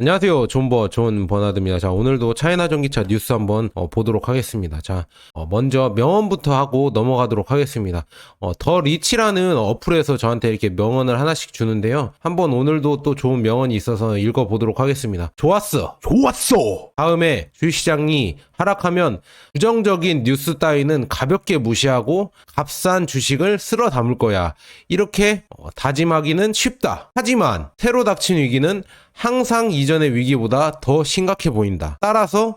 안녕하세요. 존버 존 버나드입니다. 자, 오늘도 차이나 전기차 뉴스 한번 어, 보도록 하겠습니다. 자, 어, 먼저 명언부터 하고 넘어가도록 하겠습니다. 어, 더 리치라는 어플에서 저한테 이렇게 명언을 하나씩 주는데요. 한번 오늘도 또 좋은 명언이 있어서 읽어보도록 하겠습니다. 좋았어. 좋았어. 다음에 주식시장이 하락하면 부정적인 뉴스 따위는 가볍게 무시하고 값싼 주식을 쓸어 담을 거야. 이렇게 어, 다짐하기는 쉽다. 하지만 새로 닥친 위기는 항상 이전의 위기보다 더 심각해 보인다. 따라서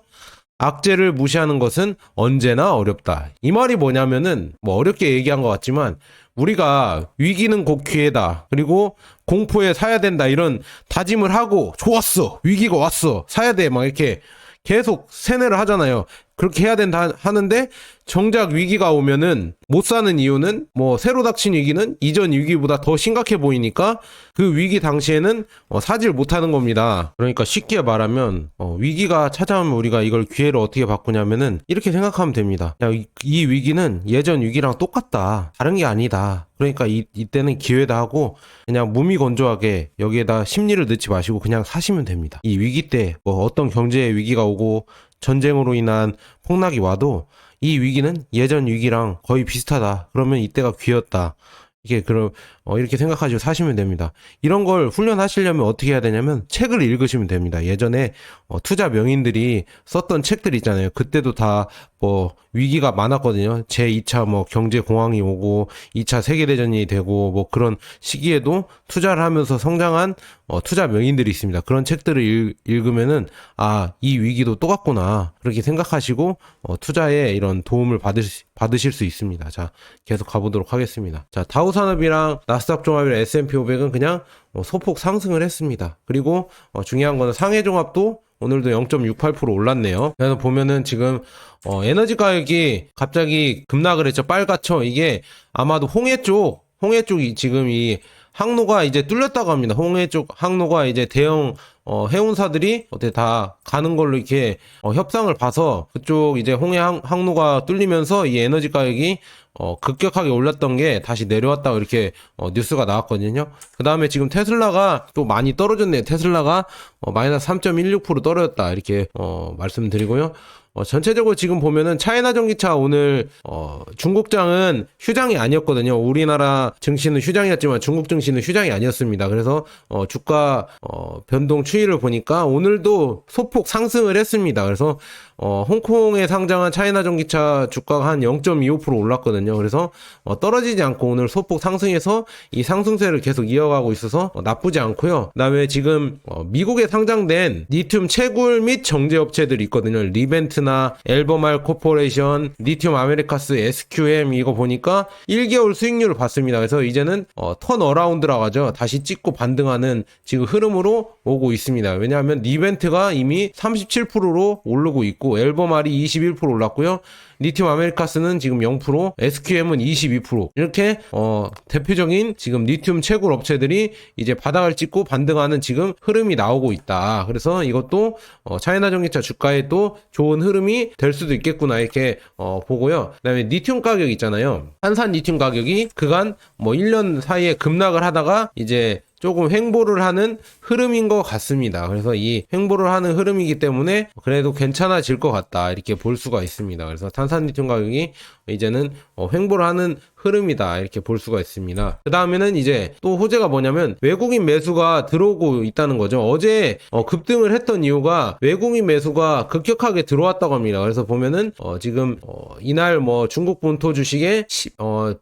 악재를 무시하는 것은 언제나 어렵다. 이 말이 뭐냐면은 뭐 어렵게 얘기한 것 같지만 우리가 위기는 곧 기회다. 그리고 공포에 사야 된다. 이런 다짐을 하고 좋았어. 위기가 왔어. 사야 돼. 막 이렇게 계속 세뇌를 하잖아요. 그렇게 해야 된다 하는데 정작 위기가 오면은 못 사는 이유는 뭐 새로 닥친 위기는 이전 위기보다 더 심각해 보이니까 그 위기 당시에는 어, 사질 못하는 겁니다. 그러니까 쉽게 말하면 어, 위기가 찾아오면 우리가 이걸 기회로 어떻게 바꾸냐면은 이렇게 생각하면 됩니다. 야, 이, 이 위기는 예전 위기랑 똑같다. 다른 게 아니다. 그러니까 이, 이때는 기회다 하고 그냥 무미건조하게 여기에다 심리를 넣지 마시고 그냥 사시면 됩니다. 이 위기 때 뭐 어떤 경제의 위기가 오고 전쟁으로 인한 폭락이 와도 이 위기는 예전 위기랑 거의 비슷하다. 그러면 이때가 귀였다. 이게 그럼 어, 이렇게 생각하시고 사시면 됩니다. 이런 걸 훈련하시려면 어떻게 해야 되냐면 책을 읽으시면 됩니다. 예전에 어, 투자 명인들이 썼던 책들 있잖아요. 그때도 다 뭐 위기가 많았거든요. 제 2차 뭐 경제 공황이 오고 2차 세계 대전이 되고 뭐 그런 시기에도 투자를 하면서 성장한 어, 투자 명인들이 있습니다. 그런 책들을 읽, 읽으면은 아 이 위기도 똑같구나 그렇게 생각하시고 어, 투자에 이런 도움을 받으, 받으실 수 있습니다. 자 계속 가보도록 하겠습니다. 자 다우 산업이랑 나 스닥 종합이랑 S&P 500은 그냥 어, 소폭 상승을 했습니다. 그리고 어, 중요한 거는 상해 종합도 오늘도 0.68% 올랐네요. 그래서 보면은 지금 어, 에너지 가격이 갑자기 급락을 했죠. 빨갛죠. 이게 아마도 홍해 쪽, 홍해 쪽이 지금 이 항로가 이제 뚫렸다고 합니다. 홍해 쪽 항로가 이제 대형 어, 해운사들이 어떻게 다 가는 걸로 이렇게 어, 협상을 봐서 그쪽 이제 홍해 항, 항로가 뚫리면서 이 에너지 가격이 어, 급격하게 올랐던 게 다시 내려왔다고 이렇게 어, 뉴스가 나왔거든요. 그 다음에 지금 테슬라가 또 많이 떨어졌네요. 테슬라가 어, 마이너스 3.16% 떨어졌다. 이렇게 어, 말씀드리고요. 어, 전체적으로 지금 보면은 차이나 전기차 오늘 어, 중국장은 휴장이 아니었거든요. 우리나라 증시는 휴장이었지만 중국 증시는 휴장이 아니었습니다. 그래서 어, 주가 어, 변동 추이를 보니까 오늘도 소폭 상승을 했습니다. 그래서 어, 홍콩에 상장한 차이나 전기차 주가가 한 0.25% 올랐거든요. 그래서 어, 떨어지지 않고 오늘 소폭 상승해서 이 상승세를 계속 이어가고 있어서 어, 나쁘지 않고요. 그다음에 지금 어, 미국에 상장된 리튬 채굴 및 정제 업체들이 있거든요. 리벤트나 엘버말 코퍼레이션, 리튬 아메리카스, SQM 이거 보니까 1개월 수익률을 봤습니다. 그래서 이제는 어, 턴 어라운드라고 하죠. 다시 찍고 반등하는 지금 흐름으로 오고 있습니다. 왜냐하면 리벤트가 이미 37%로 오르고 있고 앨범알이 21% 올랐고요. 리튬 아메리카스는 지금 0%, SQM은 22% 이렇게 어, 대표적인 지금 리튬 채굴 업체들이 이제 바닥을 찍고 반등하는 지금 흐름이 나오고 있다. 그래서 이것도 어, 차이나 전기차 주가에 또 좋은 흐름이 될 수도 있겠구나 이렇게 어, 보고요. 그다음에 리튬 가격 있잖아요. 한산 리튬 가격이 그간 뭐 1년 사이에 급락을 하다가 이제 조금 횡보를 하는 흐름인 것 같습니다. 그래서 이 횡보를 하는 흐름이기 때문에 그래도 괜찮아질 것 같다. 이렇게 볼 수가 있습니다. 그래서 탄산리튬 가격이 이제는 어, 횡보를 하는 흐름이다. 이렇게 볼 수가 있습니다. 그 다음에는 이제 또 호재가 뭐냐면 외국인 매수가 들어오고 있다는 거죠. 어제 어, 급등을 했던 이유가 외국인 매수가 급격하게 들어왔다고 합니다. 그래서 보면은 어, 지금 어, 이날 뭐 중국 본토 주식에 시- 어,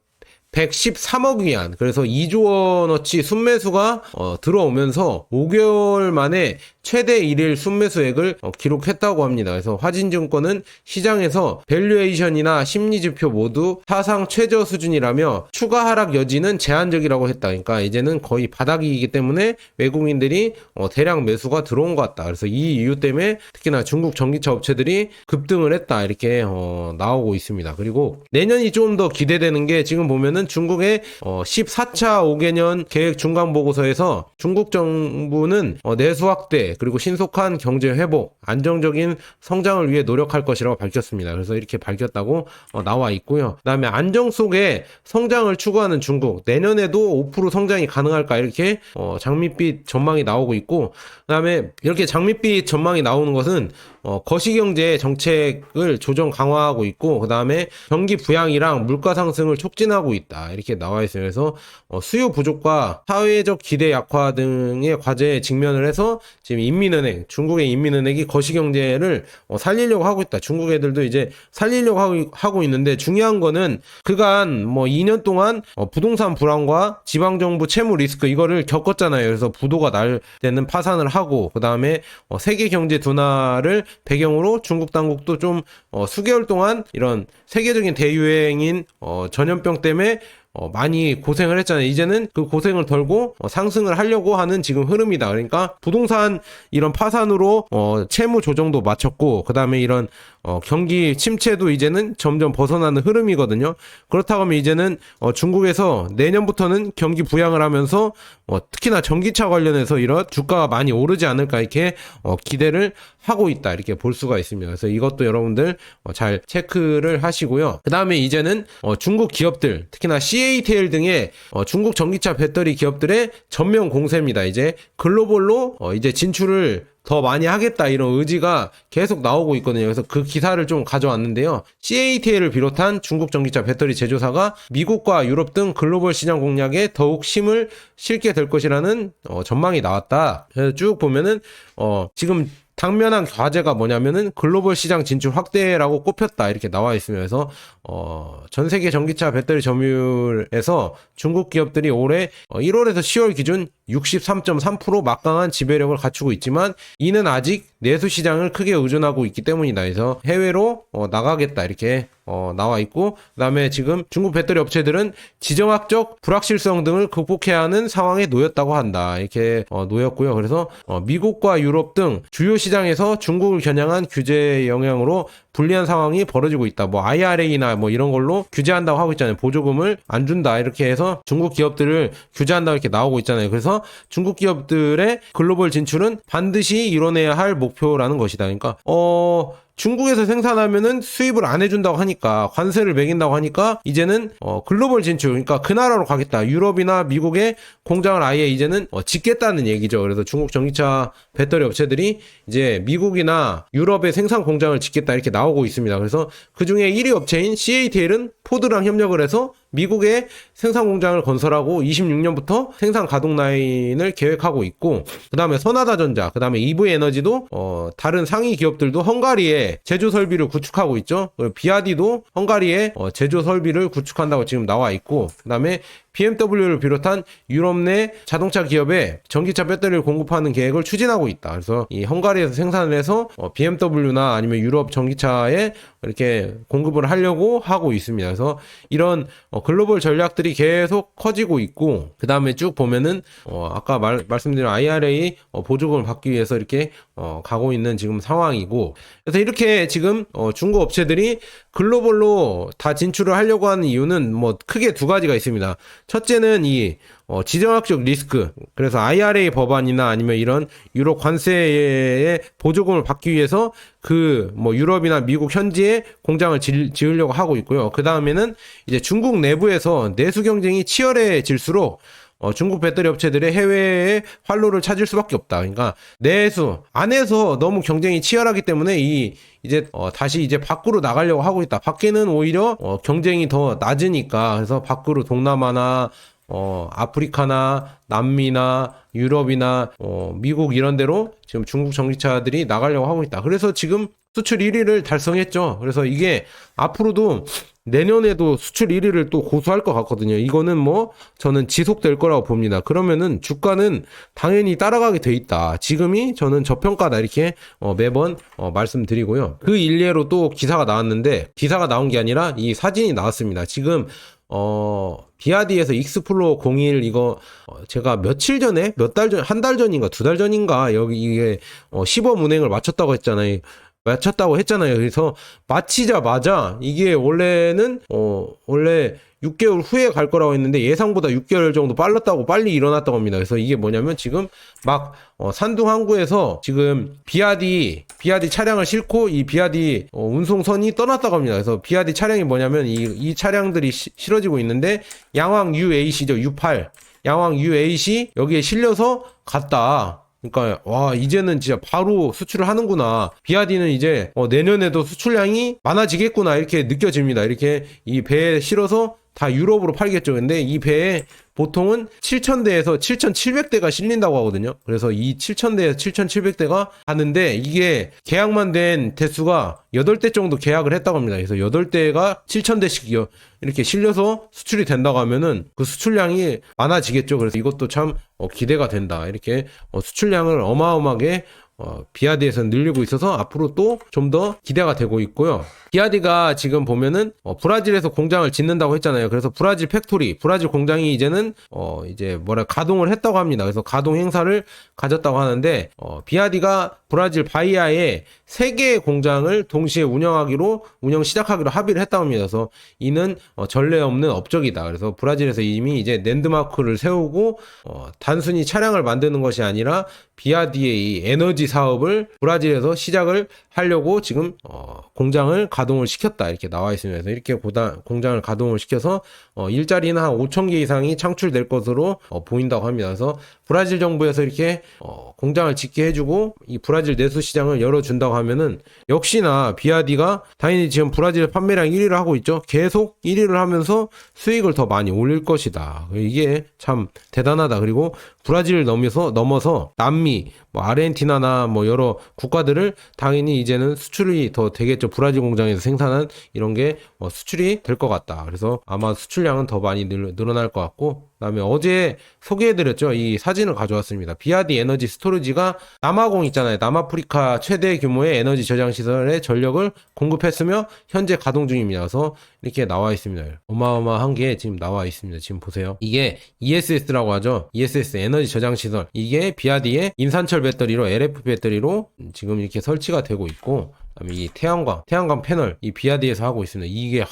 113억 위안. 그래서 2조 원어치 순매수가 어, 들어오면서 5개월 만에 최대 일일 순매수액을 어, 기록했다고 합니다. 그래서 화진증권은 시장에서 밸류에이션이나 심리지표 모두 사상 최저 수준이라며 추가 하락 여지는 제한적이라고 했다. 그러니까 이제는 거의 바닥이기 때문에 외국인들이 어, 대량 매수가 들어온 것 같다. 그래서 이 이유 때문에 특히나 중국 전기차 업체들이 급등을 했다. 이렇게 어, 나오고 있습니다. 그리고 내년이 좀 더 기대되는 게 지금 보면은 중국의 어, 14차 5개년 계획 중간 보고서에서 중국 정부는 어, 내수 확대 그리고 신속한 경제 회복, 안정적인 성장을 위해 노력할 것이라고 밝혔습니다. 그래서 이렇게 밝혔다고 어, 나와 있고요. 그다음에 안정 속에 성장을 추구하는 중국 내년에도 5% 성장이 가능할까 이렇게 어, 장밋빛 전망이 나오고 있고 그다음에 이렇게 장밋빛 전망이 나오는 것은 어, 거시경제 정책을 조정 강화하고 있고 그다음에 경기 부양이랑 물가 상승을 촉진하고 있다 이렇게 나와 있어요. 그래서 어, 수요 부족과 사회적 기대 약화 등의 과제에 직면을 해서 지금 인민은행 중국의 인민은행이 거시경제를 어, 살리려고 하고 있다. 중국 애들도 이제 살리려고 하고, 하고 있는데 중요한 거는 그간 뭐 2년 동안 어, 부동산 불안과 지방정부 채무 리스크 이거를 겪었잖아요. 그래서 부도가 날 때는 파산을 하고 그 다음에 어, 세계 경제 둔화를 배경으로 중국 당국도 좀 어, 수개월 동안 이런 세계적인 대유행인 어, 전염병 때문에 어, 많이 고생을 했잖아요. 이제는 그 고생을 덜고 어, 상승을 하려고 하는 지금 흐름이다. 그러니까 부동산 이런 파산으로 어, 채무 조정도 마쳤고 그 다음에 이런 어, 경기 침체도 이제는 점점 벗어나는 흐름이거든요. 그렇다고 하면 이제는 어, 중국에서 내년부터는 경기 부양을 하면서 어, 특히나 전기차 관련해서 이런 주가가 많이 오르지 않을까 이렇게 어, 기대를 하고 있다 이렇게 볼 수가 있습니다. 그래서 이것도 여러분들 어, 잘 체크를 하시고요. 그 다음에 이제는 어, 중국 기업들 특히나 CATL 등의 어, 중국 전기차 배터리 기업들의 전면 공세입니다. 이제 글로벌로 어, 이제 진출을 더 많이 하겠다 이런 의지가 계속 나오고 있거든요. 그래서 그 기사를 좀 가져왔는데요. CATL을 비롯한 중국 전기차 배터리 제조사가 미국과 유럽 등 글로벌 시장 공략에 더욱 힘을 실게 될 것이라는 어, 전망이 나왔다. 그래서 쭉 보면은 어, 지금 당면한 과제가 뭐냐면은 글로벌 시장 진출 확대라고 꼽혔다 이렇게 나와 있으면서 어, 전 세계 전기차 배터리 점유율에서 중국 기업들이 올해 어, 1월에서 10월 기준 63.3% 막강한 지배력을 갖추고 있지만 이는 아직 내수 시장을 크게 의존하고 있기 때문이다. 그래서 해외로 어, 나가겠다 이렇게 어, 나와 있고 그다음에 지금 중국 배터리 업체들은 지정학적 불확실성 등을 극복해야 하는 상황에 놓였다고 한다. 이렇게 어, 놓였고요. 그래서 어, 미국과 유럽 등 주요 시장에서 중국을 겨냥한 규제 영향으로 불리한 상황이 벌어지고 있다. 뭐 IRA나 뭐 이런 걸로 규제한다고 하고 있잖아요. 보조금을 안 준다 이렇게 해서 중국 기업들을 규제한다고 이렇게 나오고 있잖아요. 그래서 중국 기업들의 글로벌 진출은 반드시 이뤄내야 할 목표라는 것이다. 그러니까 어 중국에서 생산하면은 수입을 안 해준다고 하니까 관세를 매긴다고 하니까 이제는 어, 글로벌 진출 그러니까 그 나라로 가겠다. 유럽이나 미국의 공장을 아예 이제는 어, 짓겠다는 얘기죠. 그래서 중국 전기차 배터리 업체들이 이제 미국이나 유럽의 생산 공장을 짓겠다 이렇게 나오고 있습니다. 그래서 그 중에 1위 업체인 CATL은 포드랑 협력을 해서 미국에 생산 공장을 건설하고 26년부터 생산 가동 라인을 계획하고 있고 그다음에 선하다전자 그다음에 EV 에너지도 어 다른 상위 기업들도 헝가리에 제조 설비를 구축하고 있죠. 비아디도 헝가리에 어 제조 설비를 구축한다고 지금 나와 있고 그다음에 BMW를 비롯한 유럽 내 자동차 기업에 전기차 배터리를 공급하는 계획을 추진하고 있다. 그래서 이 헝가리에서 생산을 해서 어, BMW나 아니면 유럽 전기차에 이렇게 공급을 하려고 하고 있습니다. 그래서 이런 어, 글로벌 전략들이 계속 커지고 있고 그 다음에 쭉 보면은 어, 아까 말, 말씀드린 IRA 어, 보조금을 받기 위해서 이렇게 어, 가고 있는 지금 상황이고 그래서 이렇게 지금 어, 중국 업체들이 글로벌로 다 진출을 하려고 하는 이유는 뭐 크게 두 가지가 있습니다. 첫째는 이 어, 지정학적 리스크. 그래서 IRA 법안이나 아니면 이런 유럽 관세의 보조금을 받기 위해서 그 뭐 유럽이나 미국 현지에 공장을 지, 지으려고 하고 있고요. 그 다음에는 이제 중국 내부에서 내수 경쟁이 치열해질수록 어, 중국 배터리 업체들의 해외에 활로를 찾을 수밖에 없다. 그러니까 내수 안에서 너무 경쟁이 치열하기 때문에 이 이제 어, 다시 이제 밖으로 나가려고 하고 있다. 밖에는 오히려 어, 경쟁이 더 낮으니까 그래서 밖으로 동남아나 어, 아프리카나 남미나 유럽이나 어, 미국 이런 데로 지금 중국 전기차들이 나가려고 하고 있다. 그래서 지금 수출 1위를 달성했죠. 그래서 이게 앞으로도 내년에도 수출 1위를 또 고수할 것 같거든요. 이거는 뭐 저는 지속될 거라고 봅니다. 그러면은 주가는 당연히 따라가게 돼 있다. 지금이 저는 저평가다 이렇게 어, 매번 어, 말씀드리고요. 그 일례로 또 기사가 나왔는데 기사가 나온 게 아니라 이 사진이 나왔습니다. 지금 어, 비아디에서 익스플로 01 이거 어, 제가 며칠 전에 몇 달 전, 한 달 전인가 두 달 전인가 여기 이게 어, 시범 운행을 마쳤다고 했잖아요. 맞췄다고 했잖아요. 그래서 마치자마자 이게 원래는 어 원래 6개월 후에 갈 거라고 했는데 예상보다 6개월 정도 빨랐다고 빨리 일어났다고 합니다. 그래서 이게 뭐냐면 지금 막 어, 산둥 항구에서 지금 비아디 비아디 차량을 싣고 이 비아디 어, 운송선이 떠났다고 합니다. 그래서 비아디 차량이 뭐냐면 이, 이 차량들이 시- 실어지고 있는데 양왕 UAC죠. U8 양왕 UAC 여기에 실려서 갔다. 그러니까 와 이제는 진짜 바로 수출을 하는구나. 비아디는 이제 어, 내년에도 수출량이 많아지겠구나 이렇게 느껴집니다. 이렇게 이 배에 실어서 다 유럽으로 팔겠죠. 근데 이 배에 보통은 7,000대에서 7,700대가 실린다고 하거든요. 그래서 이 7,000대에서 7,700대가 가는데 이게 계약만 된 대수가 8대 정도 계약을 했다고 합니다. 그래서 8대가 7,000대씩 이렇게 실려서 수출이 된다고 하면은 그 수출량이 많아지겠죠. 그래서 이것도 참 어, 기대가 된다. 이렇게 어, 수출량을 어마어마하게 어, 비아디에서 늘리고 있어서 앞으로 또 좀 더 기대가 되고 있고요. 비아디가 지금 보면은 어, 브라질에서 공장을 짓는다고 했잖아요. 그래서 브라질 팩토리, 브라질 공장이 이제는 어, 이제 뭐라 가동을 했다고 합니다. 그래서 가동 행사를 가졌다고 하는데 어, 비아디가 브라질 바이아에 세 개의 공장을 동시에 운영하기로 운영 시작하기로 합의를 했다고 합니다. 그래서 이는 어, 전례 없는 업적이다. 그래서 브라질에서 이미 이제 랜드마크를 세우고 어, 단순히 차량을 만드는 것이 아니라 비아디의 이 에너지 사업을 브라질에서 시작을 하려고 지금 어, 공장을 가동을 시켰다 이렇게 나와. 그래서 이렇게 고다, 공장을 가동을 시켜서 어, 일자리는 한 5천 개 이상이 창출될 것으로 어, 보인다고 합니다. 그래서 브라질 정부에서 이렇게 어, 공장을 짓게 해주고 이 브라질 내수 시장을 열어준다고 하면은 역시나 비아디가 당연히 지금 브라질 판매량 1위를 하고 있죠. 계속 1위를 하면서 수익을 더 많이 올릴 것이다. 이게 참 대단하다. 그리고 브라질을 넘어서 넘어서 남미, 뭐 아르헨티나나 뭐 여러 국가들을 당연히 이제는 수출이 더 되겠죠. 브라질 공장에서 생산한 이런 게 어, 수출이 될 것 같다. 그래서 아마 수출량은 더 많이 늘, 늘어날 것 같고 그다음에 어제 소개해드렸죠. 이 사진을 가져왔습니다. 비아디 에너지 스토리지가 남아공 있잖아요. 남아프리카 최대 규모의 에너지 저장 시설에 전력을 공급했으며 현재 가동 중입니다. 그래서 이렇게 나와 있습니다. 어마어마한 게 지금 나와 있습니다. 지금 보세요. 이게 ESS라고 하죠. ESS 에너지 저장 시설. 이게 비아디의 인산철 배터리로 LF 배터리로 지금 이렇게 설치가 되고 있고 그 다음에 이 태양광, 태양광 패널 이 비아디에서 하고 있습니다. 이게 하,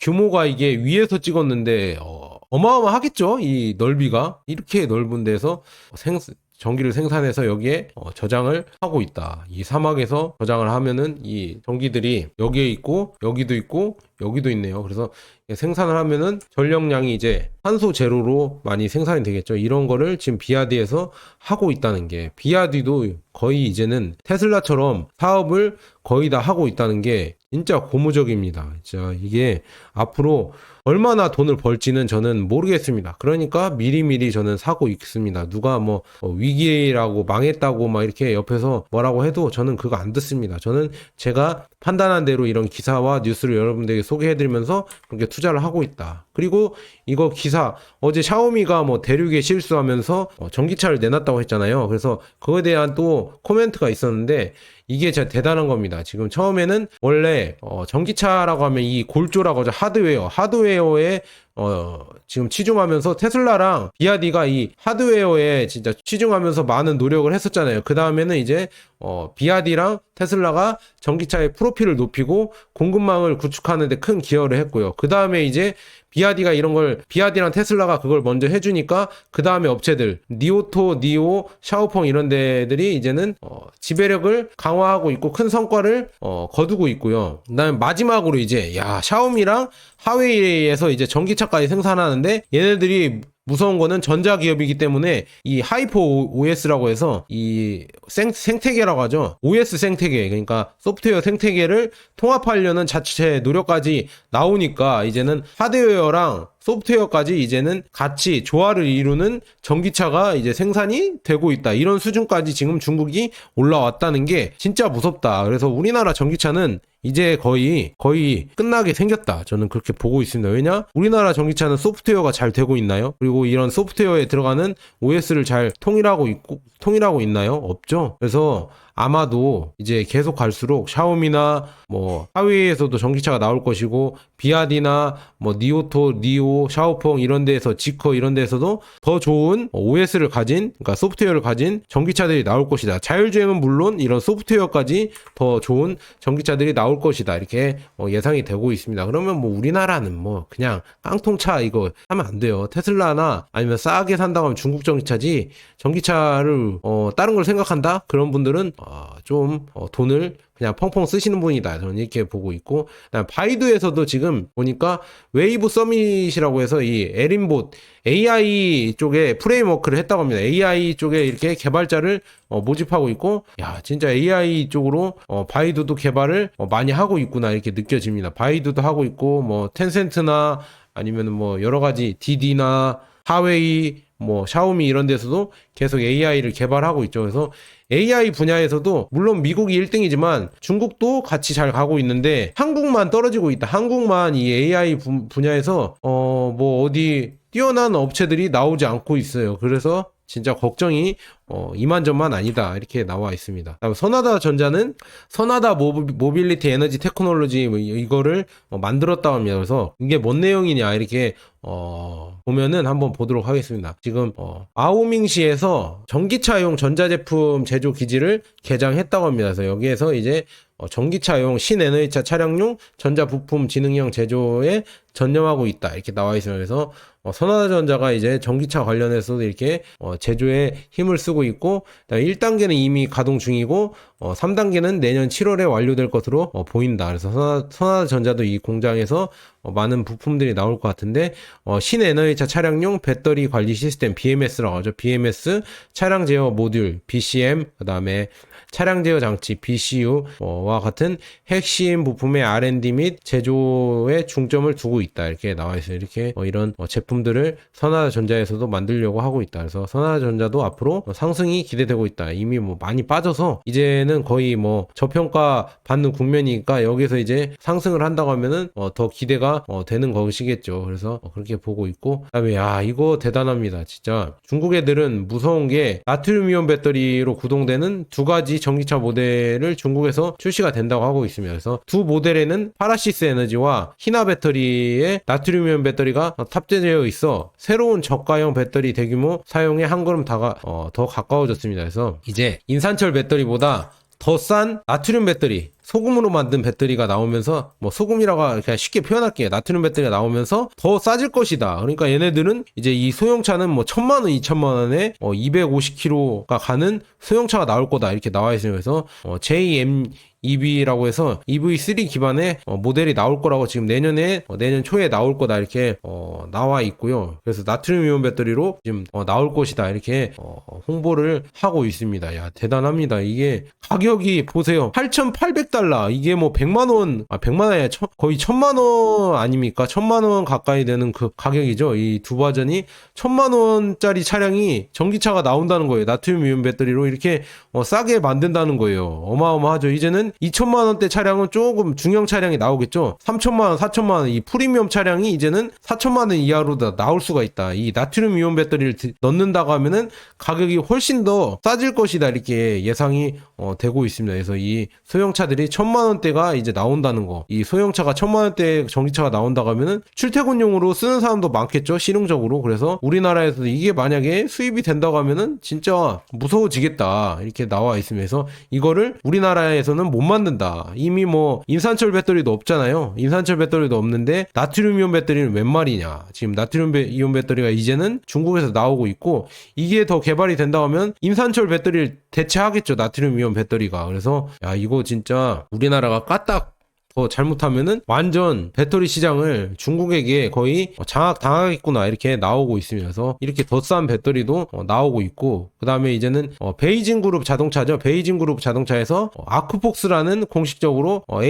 규모가 이게 위에서 찍었는데 어, 어마어마하겠죠? 이 넓이가 이렇게 넓은 데서 생 전기를 생산해서 여기에 어, 저장을 하고 있다. 이 사막에서 저장을 하면은 이 전기들이 여기에 있고 여기도 있고 여기도 있네요. 그래서 생산을 하면은 전력량이 이제 탄소 제로로 많이 생산이 되겠죠. 이런 거를 지금 비아디에서 하고 있다는 게 비아디도 거의 이제는 테슬라처럼 사업을 거의 다 하고 있다는 게 진짜 고무적입니다. 진짜 이게 앞으로 얼마나 돈을 벌지는 저는 모르겠습니다. 그러니까 미리미리 저는 사고 있습니다. 누가 뭐 어, 위기라고 망했다고 막 이렇게 옆에서 뭐라고 해도 저는 그거 안 듣습니다. 저는 제가 판단한 대로 이런 기사와 뉴스를 여러분들에게 소개해드리면서 그렇게 투자 를 하고 있다. 그리고 이거 기사 어제 샤오미가 뭐 대륙에 실수하면서 어, 전기차를 내놨다고 했잖아요. 그래서 그거에 대한 또 코멘트가 있었는데 이게 진짜 대단한 겁니다. 지금 처음에는 원래 어, 전기차라고 하면 이 골조라고 하죠. 하드웨어. 하드웨어에 어, 지금 치중하면서 테슬라랑 비아디가 이 하드웨어에 진짜 치중하면서 많은 노력을 했었잖아요. 그 다음에는 이제 어, 비아디랑 테슬라가 전기차의 프로필을 높이고 공급망을 구축하는데 큰 기여를 했고요. 그 다음에 이제 비아디가 이런 걸 비아디랑 테슬라가 그걸 먼저 해주니까 그 다음에 업체들 니오토, 니오, 샤오펑 이런 데들이 이제는 어, 지배력을 강화하고 있고 큰 성과를 어, 거두고 있고요. 그다음에 마지막으로 이제 야 샤오미랑 하웨이에서 이제 전기차까지 생산하는데 얘네들이 무서운 거는 전자기업이기 때문에 이 하이퍼 OS라고 해서 이 생, 생태계라고 하죠. OS 생태계. 그러니까 소프트웨어 생태계를 통합하려는 자체 노력까지 나오니까 이제는 하드웨어랑 소프트웨어까지 이제는 같이 조화를 이루는 전기차가 이제 생산이 되고 있다. 이런 수준까지 지금 중국이 올라왔다는 게 진짜 무섭다. 그래서 우리나라 전기차는 이제 거의 거의 끝나게 생겼다. 저는 그렇게 보고 있습니다. 왜냐? 우리나라 전기차는 소프트웨어가 잘 되고 있나요? 그리고 이런 소프트웨어에 들어가는 OS를 잘 통일하고 있고 통일하고 있나요? 없죠. 그래서 아마도 이제 계속 갈수록 샤오미나 뭐 하웨이에서도 전기차가 나올 것이고 비아디나 뭐 니오토, 니오, 샤오펑 이런 데에서 지커 이런 데에서도 더 좋은 OS를 가진 그러니까 소프트웨어를 가진 전기차들이 나올 것이다. 자율주행은 물론 이런 소프트웨어까지 더 좋은 전기차들이 나올 것이다. 이렇게 어, 예상이 되고 있습니다. 그러면 뭐 우리나라는 뭐 그냥 깡통차 이거 하면 안 돼요. 테슬라나 아니면 싸게 산다고 하면 중국 전기차지 전기차를 어, 다른 걸 생각한다? 그런 분들은 어, 좀 어, 돈을 그냥 펑펑 쓰시는 분이다. 저는 이렇게 보고 있고 바이두에서도 지금 보니까 웨이브 서밋이라고 해서 이 에린봇 AI 쪽에 프레임워크를 했다고 합니다. AI 쪽에 이렇게 개발자를 어, 모집하고 있고 야 진짜 AI 쪽으로 어, 바이두도 개발을 어, 많이 하고 있구나 이렇게 느껴집니다. 바이두도 하고 있고 뭐 텐센트나 아니면 뭐 여러 가지 디디나 하웨이 뭐 샤오미 이런 데서도 계속 AI를 개발하고 있죠. 그래서 AI 분야에서도 물론 미국이 1등이지만 중국도 같이 잘 가고 있는데 한국만 떨어지고 있다. 한국만 이 AI 분- 분야에서 어 뭐 어디 뛰어난 업체들이 나오지 않고 있어요. 그래서 진짜 걱정이 어, 이만저만 아니다 이렇게 나와 있습니다. 다음 선하다 전자는 선하다 모비, 모빌리티 에너지 테크놀로지 뭐 이- 이거를 어, 만들었다고 합니다. 그래서 이게 뭔 내용이냐 이렇게 어, 보면은 한번 보도록 하겠습니다. 지금 어, 아오밍시에서 전기차용 전자제품 제조 기지를 개장했다고 합니다. 그래서 여기에서 이제 어, 전기차용 신에너지차 차량용 전자부품 지능형 제조에 전념하고 있다 이렇게 나와 있습니다. 그래서 어, 선화전자가 이제 전기차 관련해서도 이렇게 어, 제조에 힘을 쓰고 있고 그다음에 1단계는 이미 가동 중이고 어, 3단계는 내년 7월에 완료될 것으로 어, 보인다. 그래서 선화, 선화전자도 이 공장에서 어, 많은 부품들이 나올 것 같은데 어, 신에너지차 차량용 배터리 관리 시스템 BMS라고 하죠. BMS 차량 제어 모듈 BCM 그다음에 차량 제어 장치 BCU와 같은 핵심 부품의 R&D 및 제조에 중점을 두고 있다 이렇게 나와 있어요. 이렇게 어, 이런 어, 제품들을 선화전자에서도 만들려고 하고 있다. 그래서 선화전자도 앞으로 어, 상승이 기대되고 있다. 이미 뭐 많이 빠져서 이제는 거의 뭐 저평가 받는 국면이니까 여기서 이제 상승을 한다고 하면은 어, 더 기대가 어, 되는 것이겠죠. 그래서 어, 그렇게 보고 있고 그다음에 야 이거 대단합니다. 진짜 중국 애들은 무서운 게 나트륨이온 배터리로 구동되는 두 가지 전기차 모델을 중국에서 출시가 된다고 하고 있습니다. 그래서 두 모델에는 파라시스 에너지와 히나 배터리에 나트륨이온 배터리가 탑재되어 있어 새로운 저가형 배터리 대규모 사용에 한 걸음 다가, 어, 더 가까워졌습니다. 그래서 이제 인산철 배터리보다 더 싼 나트륨 배터리 소금으로 만든 배터리가 나오면서 뭐 소금이라고 그냥 쉽게 표현할게요. 나트륨 배터리가 나오면서 더 싸질 것이다. 그러니까 얘네들은 이제 이 소형차는 뭐 천만 원 이천만 원에 어 250km가 가는 소형차가 나올 거다. 이렇게 나와 있어요. 그래서 어 JM EV라고 해서 EV3 기반의 어, 모델이 나올 거라고 지금 내년에 어, 내년 초에 나올 거다 이렇게 어, 나와 있고요. 그래서 나트륨 이온 배터리로 지금 어, 나올 것이다 이렇게 어, 홍보를 하고 있습니다. 야 대단합니다. 이게 가격이 보세요. 8,800달러 이게 뭐 100만 원, 아 100만 원이 거의 1000만 원 아닙니까? 1000만 원 가까이 되는 그 가격이죠. 이 두 버전이 1000만 원짜리 차량이 전기차가 나온다는 거예요. 나트륨 이온 배터리로 이렇게 어, 싸게 만든다는 거예요. 어마어마하죠. 이제는 2천만 원대 차량은 조금 중형 차량이 나오겠죠. 3천만 원, 4천만 원 이 프리미엄 차량이 이제는 4천만 원 이하로 다 나올 수가 있다. 이 나트륨 이온 배터리를 드- 넣는다고 하면은 가격이 훨씬 더 싸질 것이다. 이렇게 예상이 어, 되고 있습니다. 그래서 이 소형차들이 천만 원대가 이제 나온다는 거. 이 소형차가 천만 원대 전기차가 나온다고 하면은 출퇴근용으로 쓰는 사람도 많겠죠. 실용적으로. 그래서 우리나라에서도 이게 만약에 수입이 된다고 하면은 진짜 무서워지겠다. 이렇게 나와. 그래서 이거를 우리나라에서는 못 만든다. 이미 뭐 인산철 배터리도 없잖아요. 인산철 배터리도 없는데 나트륨 이온 배터리는 웬 말이냐. 지금 나트륨 배- 이온 배터리가 이제는 중국에서 나오고 있고 이게 더 개발이 된다고 하면 인산철 배터리를 대체하겠죠. 나트륨 이온 배터리가. 그래서 야 이거 진짜 우리나라가 까딱 더 잘못하면은 완전 배터리 시장을 중국에게 거의 장악 당하겠구나 이렇게 나오고. 그래서 이렇게 더 싼 배터리도 어, 나오고 있고 그 다음에 이제는 어, 베이징 그룹 자동차죠. 베이징 그룹 자동차에서 어, 아크폭스라는 공식적으로 어,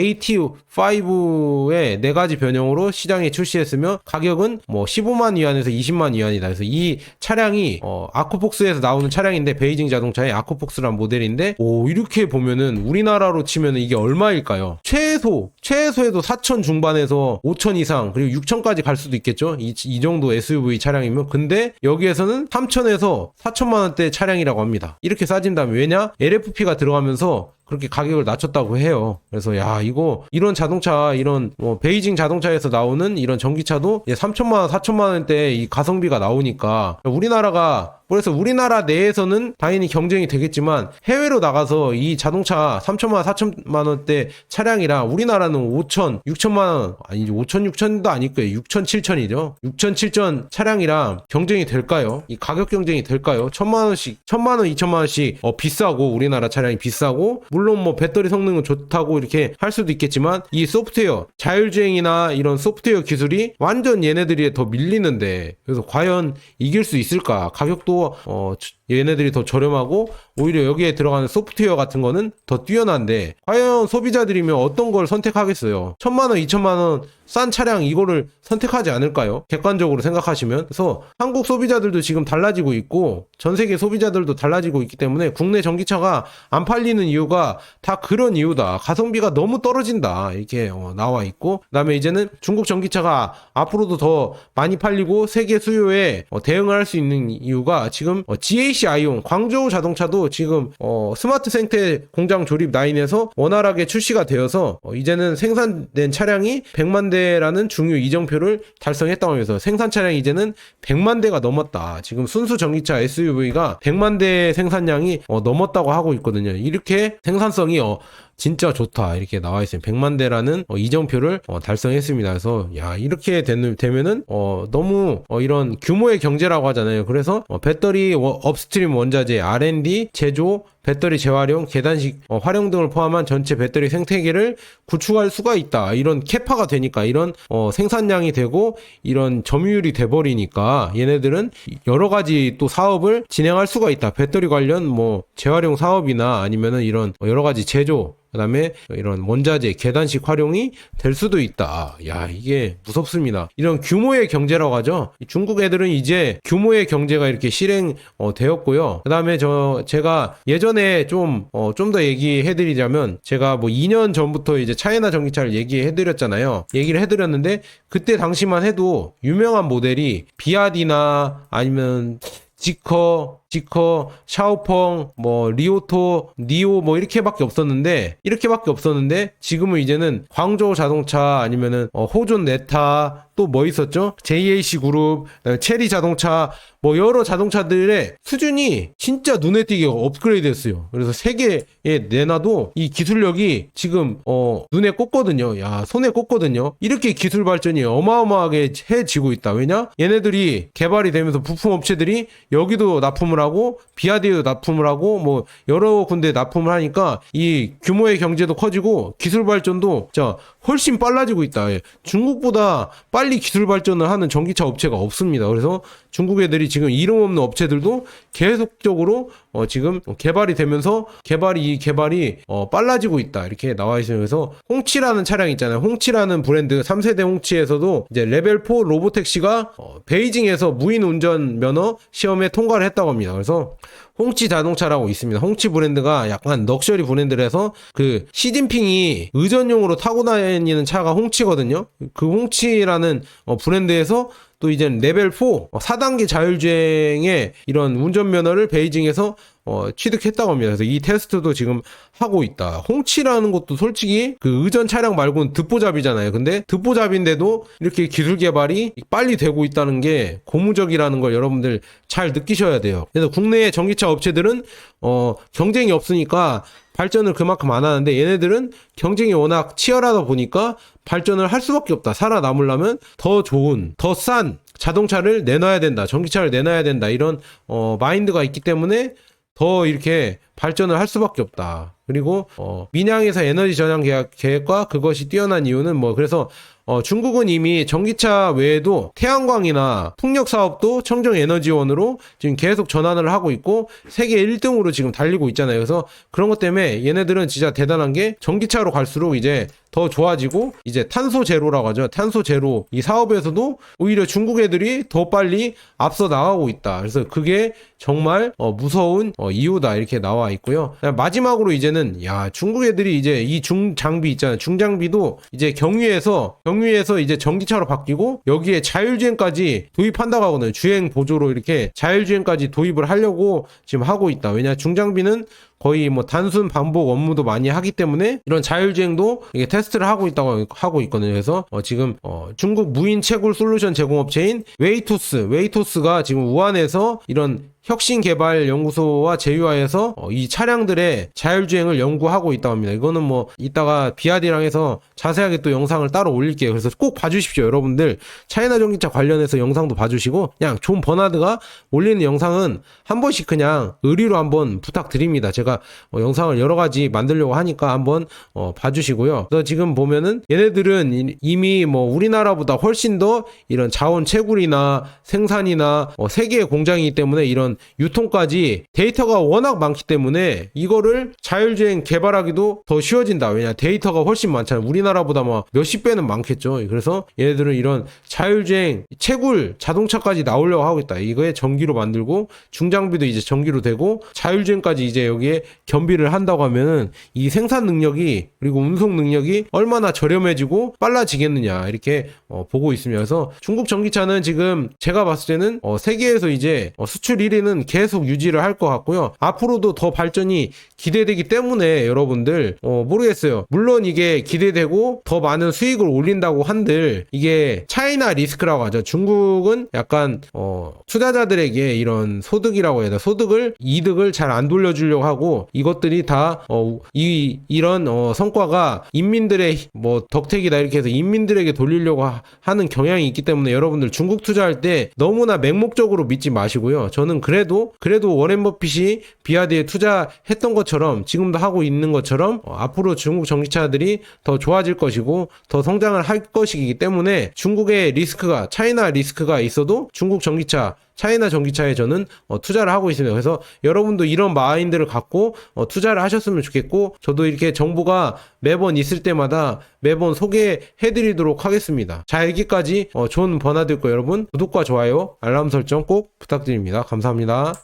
AT5의 네 가지 변형으로 시장에 출시했으며 가격은 뭐 15만 위안에서 20만 위안이다. 그래서 이 차량이 어, 아크폭스에서 나오는 차량인데 베이징 자동차의 아크폭스란 모델인데 오 이렇게 보면은 우리나라로 치면은 이게 얼마일까요? 최소 최소해도 4천 중반에서 5천 이상 그리고 6천까지 갈 수도 있겠죠. 이, 이 정도 SUV 차량이면 근데 여기에서는 3천에서 4천만 원대 차량이라고 합니다. 이렇게 싸진다면 왜냐? LFP가 들어가면서 그렇게 가격을 낮췄다고 해요. 그래서 야 이거 이런 자동차 이런 뭐 베이징 자동차에서 나오는 이런 전기차도 3천만 원, 4천만 원대 이 가성비가 나오니까 우리나라가 그래서 우리나라 내에서는 당연히 경쟁이 되겠지만 해외로 나가서 이 자동차 3천만 원, 4천만 원대 차량이랑 우리나라는 5천, 6천만 원 아니지 5천, 6천도 아닐 거예요. 6천, 7천이죠. 6천, 7천 차량이랑 경쟁이 될까요? 이 가격 경쟁이 될까요? 천만 원씩, 천만 원, 2천만 원씩 어, 비싸고 우리나라 차량이 비싸고 물론 뭐 배터리 성능은 좋다고 이렇게 할 수도 있겠지만 이 소프트웨어 자율주행이나 이런 소프트웨어 기술이 완전 얘네들이 더 밀리는데 그래서 과연 이길 수 있을까? 가격도 어 얘네들이 더 저렴하고 오히려 여기에 들어가는 소프트웨어 같은 거는 더 뛰어난데 과연 소비자들이면 어떤 걸 선택하겠어요? 천만 원, 이천만 원 싼 차량 이거를 선택하지 않을까요? 객관적으로 생각하시면 그래서 한국 소비자들도 지금 달라지고 있고 전 세계 소비자들도 달라지고 있기 때문에 국내 전기차가 안 팔리는 이유가 다 그런 이유다. 가성비가 너무 떨어진다. 이렇게 어, 나와 있고 그다음에 이제는 중국 전기차가 앞으로도 더 많이 팔리고 세계 수요에 어, 대응을 할 수 있는 이유가 지금 어, GAC 아이온 광저우 자동차도 지금 어, 스마트 생태 공장 조립 라인에서 원활하게 출시가 되어서 어, 이제는 생산된 차량이 100만 대라는 중요 이정표를 달성했다고 하면서 생산 차량이 이제는 100만 대가 넘었다. 지금 순수 전기차 SUV가 100만 대 생산량이 어, 넘었다고 하고 있거든요. 이렇게 생산성이 어, 진짜 좋다 이렇게 나와 있어요. 100만 대라는 어, 이정표를 어, 달성했습니다. 그래서 야 이렇게 되는, 되면은 어, 너무 어, 이런 규모의 경제라고 하잖아요. 그래서 어, 배터리 워- 업스트림 원자재 R&D 제조 배터리 재활용, 계단식 어, 활용 등을 포함한 전체 배터리 생태계를 구축할 수가 있다. 이런 캐파가 되니까 이런 어, 생산량이 되고 이런 점유율이 돼버리니까 얘네들은 여러 가지 또 사업을 진행할 수가 있다. 배터리 관련 뭐 재활용 사업이나 아니면은 이런 여러 가지 제조 그다음에 이런 원자재 계단식 활용이 될 수도 있다. 야 이게 무섭습니다. 이런 규모의 경제라고 하죠. 이 중국 애들은 이제 규모의 경제가 이렇게 실행 어, 되었고요. 그다음에 저 제가 예전에 좀 어, 좀 더 얘기해드리자면 제가 뭐 2년 전부터 이제 차이나 전기차를 얘기해드렸잖아요. 얘기를 해드렸는데 그때 당시만 해도 유명한 모델이 비아디나 아니면 지커, 지커, 샤오펑, 뭐 리오토, 니오 뭐 이렇게밖에 없었는데 이렇게밖에 없었는데 지금은 이제는 광저우 자동차 아니면은 어, 호존 네타 또 뭐 있었죠? JAC 그룹, 어, 체리 자동차 뭐 여러 자동차들의 수준이 진짜 눈에 띄게 업그레이드됐어요. 그래서 세계에 내놔도 이 기술력이 지금 어 눈에 꽂거든요. 야 손에 꽂거든요. 이렇게 기술 발전이 어마어마하게 해지고 있다. 왜냐? 얘네들이 개발이 되면서 부품 업체들이 여기도 납품을 하고 비아디에도 납품을 하고 뭐 여러 군데 납품을 하니까 이 규모의 경제도 커지고 기술 발전도 자 훨씬 빨라지고 있다. 예. 중국보다 빨리 기술 발전을 하는 전기차 업체가 없습니다. 그래서 중국 애들이 지금 이름 없는 업체들도 계속적으로 어 지금 개발이 되면서 개발이 이 개발이 어 빨라지고 있다. 이렇게 나와 있어요. 그래서 홍치라는 차량 있잖아요. 홍치라는 브랜드 3세대 홍치에서도 이제 레벨 4 로보택시가 어 베이징에서 무인 운전 면허 시험에 통과를 했다고 합니다. 그래서 홍치 자동차라고 있습니다. 홍치 브랜드가 약간 럭셔리 브랜드라서 그 시진핑이 의전용으로 타고 다니는 차가 홍치거든요. 그 홍치라는 어, 브랜드에서 또 이제 레벨 4 어, 4단계 자율주행의 이런 운전면허를 베이징에서 어, 취득했다고 합니다. 그래서 이 테스트도 지금 하고 있다. 홍치라는 것도 솔직히 그 의전 차량 말고는 듣보잡이잖아요. 근데 듣보잡인데도 이렇게 기술 개발이 빨리 되고 있다는 게 고무적이라는 걸 여러분들 잘 느끼셔야 돼요. 그래서 국내의 전기차 업체들은 어, 경쟁이 없으니까 발전을 그만큼 안 하는데 얘네들은 경쟁이 워낙 치열하다 보니까 발전을 할 수밖에 없다. 살아남으려면 더 좋은, 더 싼 자동차를 내놔야 된다. 전기차를 내놔야 된다. 이런 어, 마인드가 있기 때문에 더 이렇게 발전을 할 수밖에 없다. 그리고 어, 민양에서 에너지 전환 계약, 계획 과 그것이 뛰어난 이유는 뭐 그래서 어, 중국은 이미 전기차 외에도 태양광이나 풍력 사업도 청정 에너지원으로 지금 계속 전환을 하고 있고 세계 1등으로 지금 달리고 있잖아요. 그래서 그런 것 때문에 얘네들은 진짜 대단한 게 전기차로 갈수록 이제 더 좋아지고 이제 탄소 제로라고 하죠. 탄소 제로 이 사업에서도 오히려 중국 애들이 더 빨리 앞서 나가고 있다. 그래서 그게 정말 어, 무서운 어, 이유다 이렇게 나와 있고요. 마지막으로 이제는 야 중국 애들이 이제 이 중 장비 있잖아요. 중장비도 이제 경유에서 경유에서 이제 전기차로 바뀌고 여기에 자율주행까지 도입한다고 하거든요. 주행 보조로 이렇게 자율주행까지 도입을 하려고 지금 하고 있다. 왜냐 중장비는 거의 뭐 단순 반복 업무도 많이 하기 때문에 이런 자율주행도 이게 테스트를 하고 있다고 하고 있거든요. 그래서 어 지금 어 중국 무인 채굴 솔루션 제공업체인 웨이토스, 웨이토스가 지금 우한에서 이런 혁신 개발 연구소와 제휴하여서 어, 이 차량들의 자율주행을 연구하고 있다고 합니다. 이거는 뭐 이따가 비아디랑 해서 자세하게 또 영상을 따로 올릴게요. 그래서 꼭 봐주십시오, 여러분들. 차이나 전기차 관련해서 영상도 봐주시고 그냥 존 버나드가 올리는 영상은 한 번씩 그냥 의리로 한번 부탁드립니다. 제가 어, 영상을 여러 가지 만들려고 하니까 한번 어, 봐주시고요. 그래서 지금 보면은 얘네들은 이- 이미 뭐 우리나라보다 훨씬 더 이런 자원 채굴이나 생산이나 어, 세계의 공장이기 때문에 이런 유통까지 데이터가 워낙 많기 때문에 이거를 자율주행 개발하기도 더 쉬워진다. 왜냐 데이터가 훨씬 많잖아요. 우리나라보다 막 몇십 배는 많겠죠. 그래서 얘네들은 이런 자율주행 채굴 자동차까지 나오려고 하고 있다. 이거에 전기로 만들고 중장비도 이제 전기로 되고 자율주행까지 이제 여기에 겸비를 한다고 하면은 이 생산 능력이 그리고 운송 능력이 얼마나 저렴해지고 빨라지겠느냐 이렇게 어, 보고. 그래서 중국 전기차는 지금 제가 봤을 때는 어, 세계에서 이제 어, 수출 1위 는 계속 유지를 할 것 같고요. 앞으로도 더 발전이 기대되기 때문에 여러분들 어, 모르겠어요. 물론 이게 기대되고 더 많은 수익을 올린다고 한들 이게 차이나 리스크라고 하죠. 중국은 약간 어, 투자자들에게 이런 소득이라고 해야 되나 소득을 이득을 잘 안 돌려주려고 하고 이것들이 다 어, 이 이런 어, 성과가 인민들의 뭐 덕택이다 이렇게 해서 인민들에게 돌리려고 하, 하는 경향이 있기 때문에 여러분들 중국 투자할 때 너무나 맹목적으로 믿지 마시고요. 저는 그 래도 그래도 워렌 버핏이 비아드에 투자했던 것처럼 지금도 하고 있는 것처럼 어, 앞으로 중국 전기차들이 더 좋아질 것이고 더 성장을 할 것이기 때문에 중국의 리스크가 차이나 리스크가 있어도 중국 전기차 차이나 전기차에 저는 어, 투자를 하고 있습니다. 그래서 여러분도 이런 마인드를 갖고 어, 투자를 하셨으면 좋겠고 저도 이렇게 정보가 매번 있을 때마다 매번 소개해드리도록 하겠습니다. 자 여기까지 어, 존 버나드였고 여러분 구독과 좋아요 알람 설정 꼭 부탁드립니다. 감사합니다.